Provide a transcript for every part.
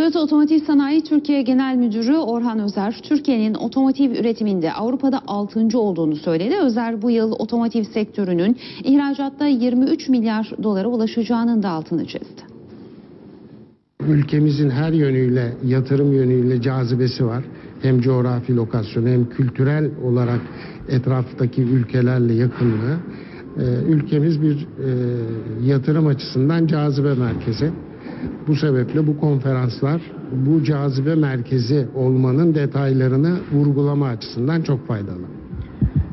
Toyota Otomotiv Sanayi Türkiye Genel Müdürü Orhan Özer, Türkiye'nin otomotiv üretiminde Avrupa'da 6. olduğunu söyledi. Özer bu yıl otomotiv sektörünün ihracatta 23 milyar dolara ulaşacağının da altını çizdi. Ülkemizin her yönüyle, yatırım yönüyle cazibesi var. Hem coğrafi lokasyonu hem kültürel olarak etraftaki ülkelerle yakınlığı. Ee, ülkemiz bir e, yatırım açısından cazibe merkezi. Bu sebeple bu konferanslar bu cazibe merkezi olmanın detaylarını vurgulama açısından çok faydalı.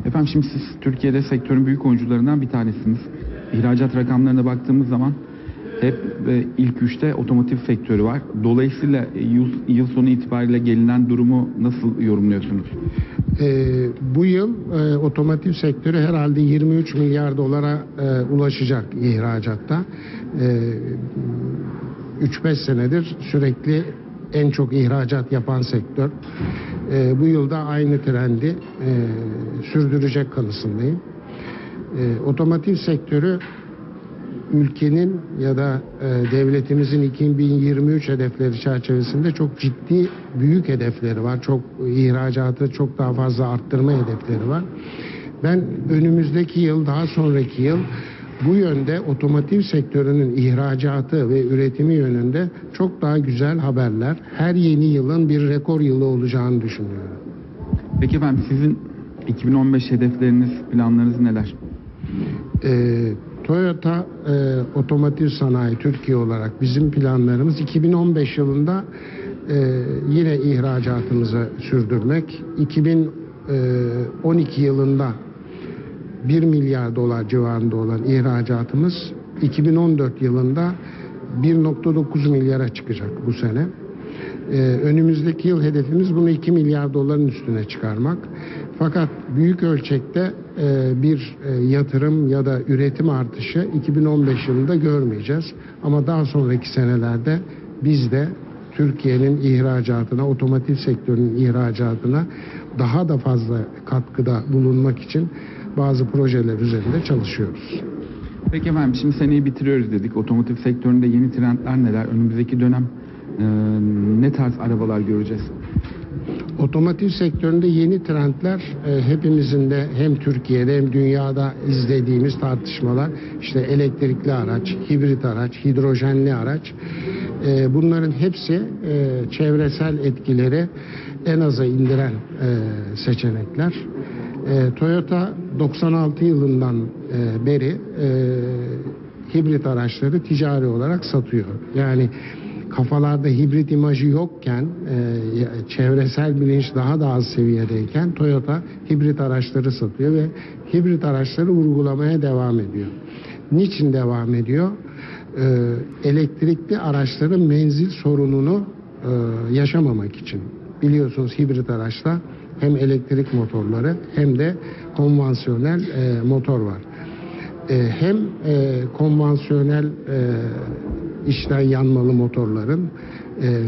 Efendim şimdi siz Türkiye'de sektörün büyük oyuncularından bir tanesiniz. İhracat rakamlarına baktığımız zaman hep e, ilk üçte otomotiv sektörü var. Dolayısıyla yıl, yıl sonu itibariyle gelinen durumu nasıl yorumluyorsunuz? Ee, bu yıl e, otomotiv sektörü herhalde 23 milyar dolara e, ulaşacak ihracatta. E, 3-5 senedir sürekli en çok ihracat yapan sektör. E, bu yılda aynı trendi e, sürdürecek kanısındayım. E, otomotiv sektörü ülkenin ya da e, devletimizin 2023 hedefleri çerçevesinde çok ciddi büyük hedefleri var. Çok ihracatı çok daha fazla arttırma hedefleri var. Ben önümüzdeki yıl daha sonraki yıl bu yönde otomotiv sektörünün ihracatı ve üretimi yönünde çok daha güzel haberler. Her yeni yılın bir rekor yılı olacağını düşünüyorum. Peki efendim sizin 2015 hedefleriniz, planlarınız neler? Ee, Toyota e, Otomotiv Sanayi Türkiye olarak bizim planlarımız 2015 yılında e, yine ihracatımızı sürdürmek. 2012 yılında 1 milyar dolar civarında olan ihracatımız 2014 yılında 1.9 milyara çıkacak bu sene. Ee, önümüzdeki yıl hedefimiz bunu 2 milyar doların üstüne çıkarmak. Fakat büyük ölçekte e, bir e, yatırım ya da üretim artışı 2015 yılında görmeyeceğiz. Ama daha sonraki senelerde biz de Türkiye'nin ihracatına, otomotiv sektörünün ihracatına daha da fazla katkıda bulunmak için bazı projeler üzerinde çalışıyoruz. Peki efendim şimdi seneyi bitiriyoruz dedik. Otomotiv sektöründe yeni trendler neler? Önümüzdeki dönem e, ne tarz arabalar göreceğiz? Otomotiv sektöründe yeni trendler e, hepimizin de hem Türkiye'de hem dünyada izlediğimiz tartışmalar işte elektrikli araç, hibrit araç, hidrojenli araç e, bunların hepsi e, çevresel etkileri en aza indiren e, seçenekler. Toyota 96 yılından beri hibrit araçları ticari olarak satıyor. Yani kafalarda hibrit imajı yokken, çevresel bilinç daha da az seviyedeyken Toyota hibrit araçları satıyor ve hibrit araçları vurgulamaya devam ediyor. Niçin devam ediyor? E, elektrikli araçların menzil sorununu e, yaşamamak için. Biliyorsunuz hibrit araçta hem elektrik motorları hem de konvansiyonel e, motor var. Hem konvansiyonel içten yanmalı motorların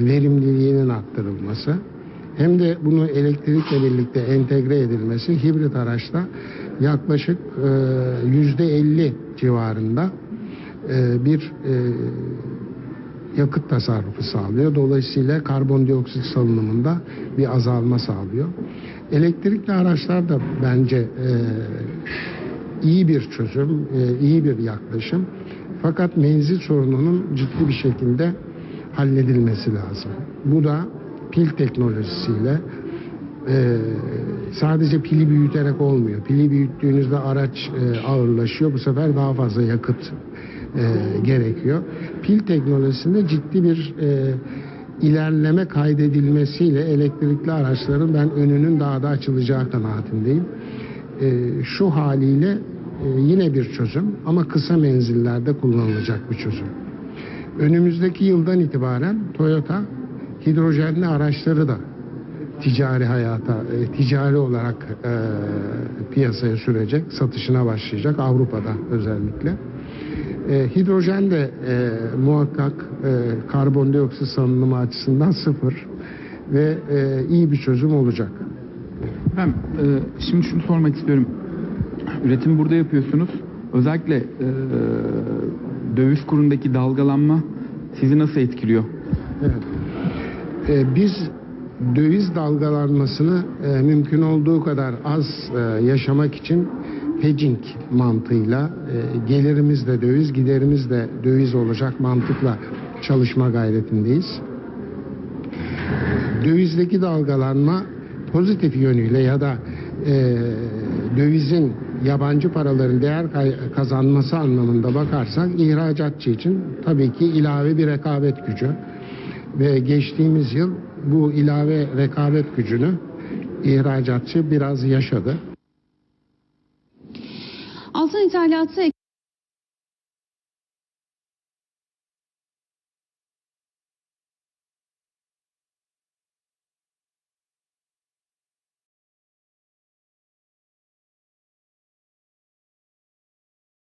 verimliliğinin arttırılması hem de bunu elektrikle birlikte entegre edilmesi hibrit araçta yaklaşık yüzde 50 civarında e, bir e, yakıt tasarrufu sağlıyor. Dolayısıyla karbondioksit salınımında bir azalma sağlıyor. Elektrikli araçlar da bence e, iyi bir çözüm, iyi bir yaklaşım. Fakat menzil sorununun ciddi bir şekilde halledilmesi lazım. Bu da pil teknolojisiyle sadece pili büyüterek olmuyor. Pili büyüttüğünüzde araç ağırlaşıyor. Bu sefer daha fazla yakıt e, gerekiyor. Pil teknolojisinde ciddi bir e, ilerleme kaydedilmesiyle elektrikli araçların ben önünün daha da açılacağı kanaatindeyim. E, şu haliyle e, yine bir çözüm ama kısa menzillerde kullanılacak bir çözüm. Önümüzdeki yıldan itibaren Toyota hidrojenli araçları da ticari hayata, e, ticari olarak e, piyasaya sürecek, satışına başlayacak Avrupa'da özellikle. E, hidrojen de e, muhakkak e, karbondioksit salınımı açısından sıfır ve e, iyi bir çözüm olacak. Efendim e, şimdi şunu sormak istiyorum. Üretim burada yapıyorsunuz. Özellikle e, döviz kurundaki dalgalanma sizi nasıl etkiliyor? Evet. E, biz döviz dalgalanmasını e, mümkün olduğu kadar az e, yaşamak için hedging mantığıyla e, gelirimiz de döviz, giderimiz de döviz olacak mantıkla çalışma gayretindeyiz. Dövizdeki dalgalanma pozitif yönüyle ya da e, dövizin yabancı paraların değer kazanması anlamında bakarsak ihracatçı için tabii ki ilave bir rekabet gücü ve geçtiğimiz yıl bu ilave rekabet gücünü ihracatçı biraz yaşadı. 它的迭最。